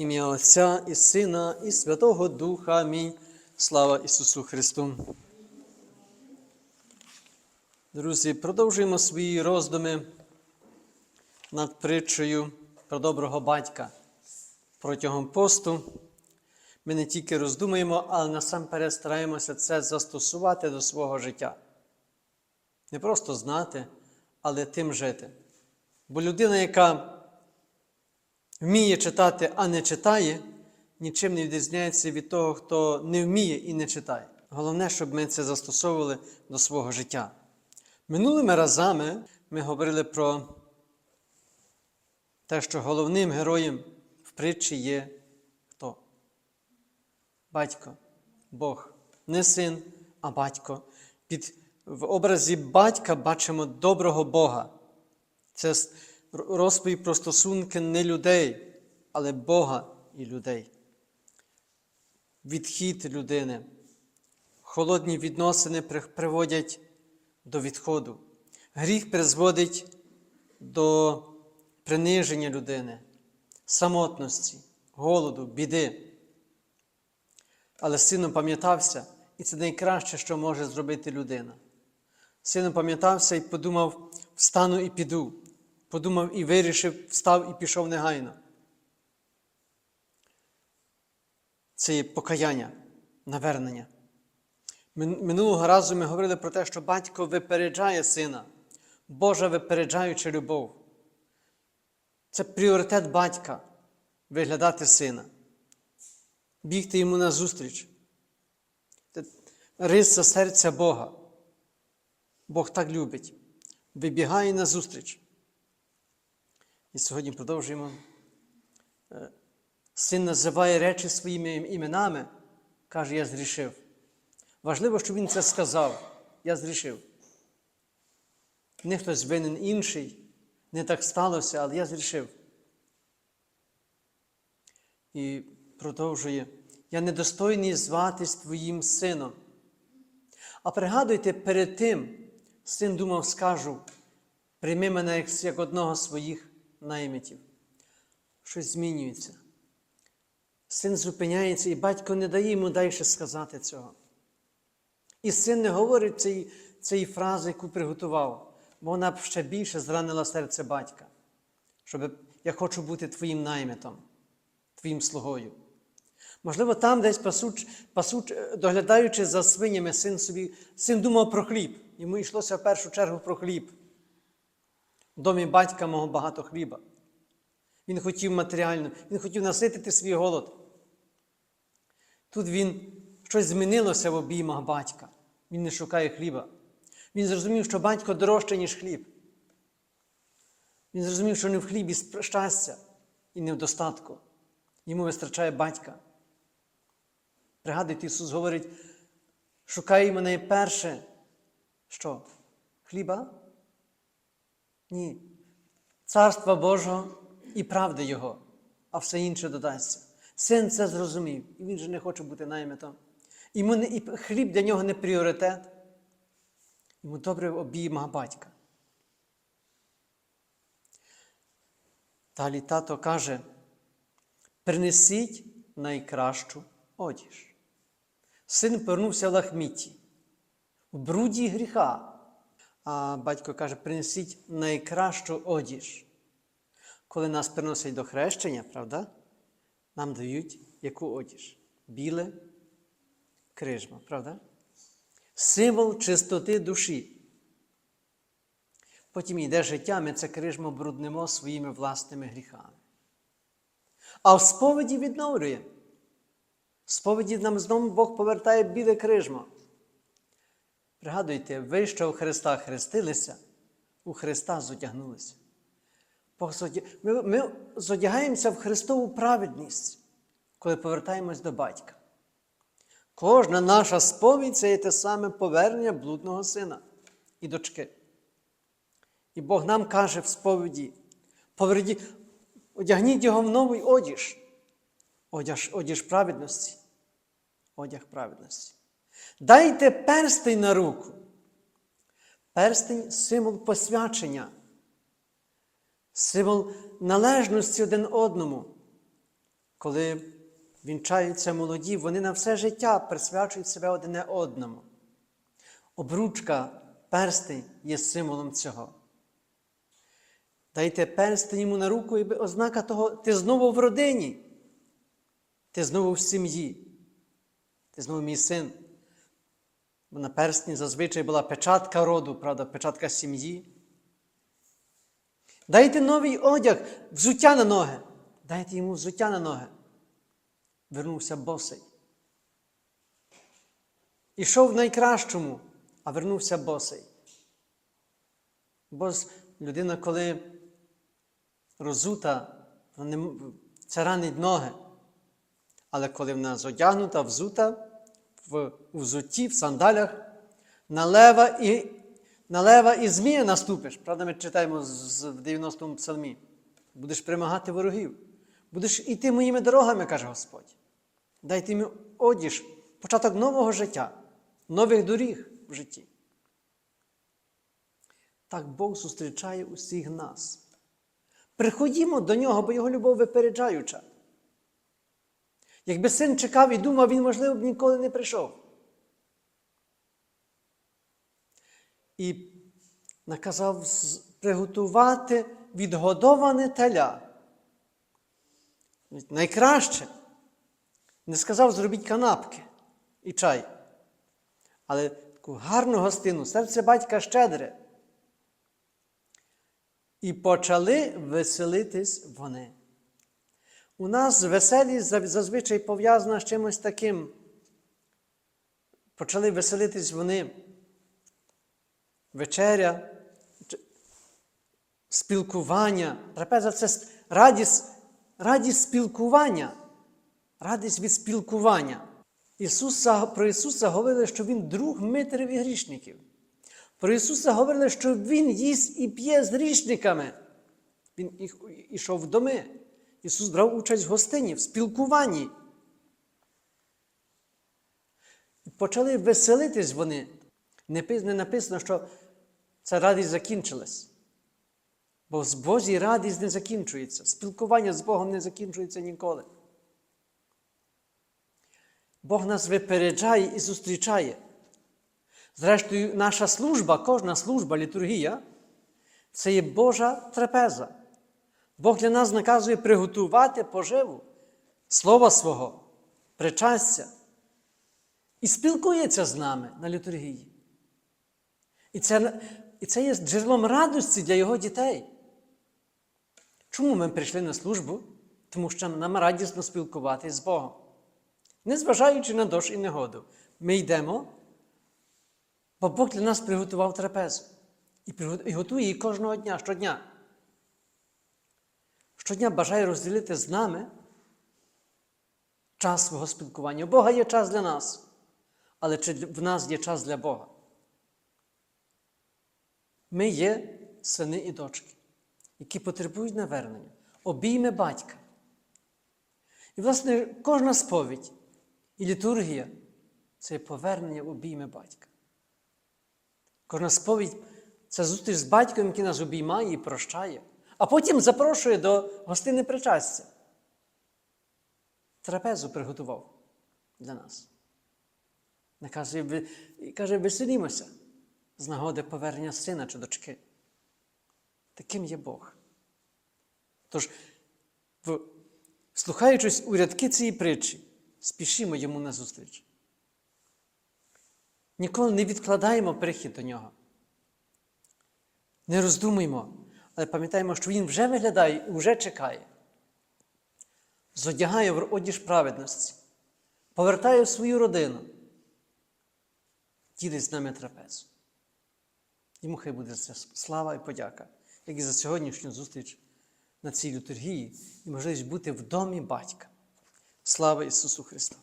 Ім'я Отця і Сина, і Святого Духа. Амінь. Слава Ісусу Христу. Друзі, продовжуємо свої роздуми над притчею про доброго батька. Протягом посту ми не тільки роздумуємо, але насамперед стараємося це застосувати до свого життя. Не просто знати, але тим жити. Бо людина, яка вміє читати, а не читає, нічим не відрізняється від того, хто не вміє і не читає. Головне, щоб ми це застосовували до свого життя. Минулими разами ми говорили про те, що головним героєм в притчі є хто? Батько, Бог. Не син, а батько. Під, в образі батька бачимо доброго Бога. Це розповідь про стосунки не людей, але Бога і людей. Відхід людини. Холодні відносини приводять до відходу. Гріх призводить до приниження людини, самотності, голоду, біди. Але сином пам'ятався, і це найкраще, що може зробити людина. Сином пам'ятався і подумав: встану і піду. Подумав і вирішив, встав і пішов негайно. Це є покаяння, навернення. Минулого разу ми говорили про те, що батько випереджає сина, Божа випереджаюча любов. Це пріоритет батька виглядати сина, бігти йому назустріч. Це риса серця Бога. Бог так любить, вибігає назустріч. І сьогодні продовжуємо. Син називає речі своїми іменами, каже, я зрішив. Важливо, щоб він це сказав. Я зрішив. Не хтось винен інший, не так сталося, але я зрішив. І продовжує, я недостойний зватись твоїм сином. А пригадуйте, перед тим син думав, скажу, прийми мене як одного своїх наймитів. Щось змінюється. Син зупиняється, і батько не дає йому далі сказати цього. І син не говорить цієї, цієї фрази, яку приготував, бо вона б ще більше зранила серце батька, щоб я хочу бути твоїм наймитом, твоїм слугою. Можливо, там десь пасуч, пасуч, доглядаючи за свинями, син собі, син думав про хліб. Йому йшлося в першу чергу про хліб. Домі батька мого багато хліба. Він хотів матеріально, він хотів наситити свій голод. Тут він щось змінилося в обіймах батька. Він не шукає хліба. Він зрозумів, що батько дорожче, ніж хліб. Він зрозумів, що не в хлібі щастя і не в достатку. Йому вистачає батька. Пригадуйте, Ісус говорить, шукай мене перше. Що? Хліба? Ні. Царства Божого і правди Його, а все інше додасться. Син це зрозумів, і він же не хоче бути наймитом. Йому не, і хліб для нього не пріоритет. Йому добре обійма батька. Далі тато каже: принесіть найкращу одіж. Син повернувся в лахміті, в бруді гріха. А батько каже: принесіть найкращу одіж. Коли нас приносять до хрещення, правда? Нам дають яку одіж? Біле крижма, правда? Символ чистоти душі. Потім йде життя, ми це крижмо бруднимо своїми власними гріхами. А в сповіді відновлює. В сповіді нам знову Бог повертає біле крижмо. Пригадуйте, ви, що у Христа хрестилися, у Христа зодягнулися. Ми, ми зодягаємося в Христову праведність, коли повертаємось до батька. Кожна наша сповідь це є те саме повернення блудного сина і дочки. І Бог нам каже в сповіді: поверді, одягніть його в новий одіж, одяж, одіж праведності, одяг праведності. Дайте перстень на руку. Перстень символ посвячення символ належності один одному. коли вінчаються молоді, вони на все життя присвячують себе одне одному. Обручка, перстень є символом цього. Дайте перстень йому на руку, і ознака того, ти знову в родині, ти знову в сім'ї, ти знову мій син. Бо на перстні зазвичай була печатка роду, правда, печатка сім'ї. Дайте новий одяг, взуття на ноги. Дайте йому взуття на ноги. Вернувся босий. Ішов в найкращому, а вернувся босий. Бо людина, коли розута, це ранить ноги. Але коли вона зодягнута, взута, в взутті, в сандалях, на лева і, на лева і змія наступиш. Правда, ми читаємо з- в 90-му псалмі. Будеш примагати ворогів. Будеш іти моїми дорогами, каже Господь. Дайте мені одіж, початок нового життя, нових доріг в житті. Так Бог зустрічає усіх нас. Приходімо до нього, бо його любов випереджаюча. Якби син чекав і думав, він, можливо, б ніколи не прийшов. І наказав приготувати відгодоване теля. Найкраще. Не сказав зробіть канапки і чай. Але таку гарну гостину, серце батька щедре. І почали веселитись вони. У нас веселість зазвичай пов'язана з чимось таким. Почали веселитись вони. Вечеря, спілкування. Трапеза це радість, радість спілкування. Радість від спілкування. Ісуса, про Ісуса говорили, що Він друг митерів і грішників. Про Ісуса говорили, що Він їсть і п'є з грішниками. Він ішов в доми. Ісус брав участь в гостині, в спілкуванні. Почали веселитись вони. Не написано, що ця радість закінчилась. Бо з Божій радість не закінчується. Спілкування з Богом не закінчується ніколи. Бог нас випереджає і зустрічає. Зрештою, наша служба, кожна служба, літургія це є Божа трапеза. Бог для нас наказує приготувати поживу Слова свого, причастя. І спілкується з нами на літургії. І це, і це є джерелом радості для його дітей. Чому ми прийшли на службу? Тому що нам радісно спілкуватися з Богом. Незважаючи на дощ і негоду, ми йдемо, бо Бог для нас приготував трапезу. І готує її кожного дня, щодня. Щодня бажає розділити з нами час свого спілкування. У Бога є час для нас, але чи в нас є час для Бога? Ми є сини і дочки, які потребують навернення, обійми батька. І, власне, кожна сповідь і літургія це повернення обійми батька. Кожна сповідь це зустріч з батьком, який нас обіймає і прощає, а потім запрошує до гостини причастя. Трапезу приготував для нас. Наказує, каже, веселімося з нагоди повернення сина чи дочки. Таким є Бог. Тож, слухаючись у рядки цієї притчі, спішімо йому на зустріч. Ніколи не відкладаємо прихід до нього. Не роздумуємо, але пам'ятаємо, що Він вже виглядає і вже чекає. Зодягає в одіж праведності, повертає в свою родину, ділить з нами трапезу. Йому хай буде за це слава і подяка, як і за сьогоднішню зустріч на цій літургії і можливість бути в домі батька. Слава Ісусу Христу!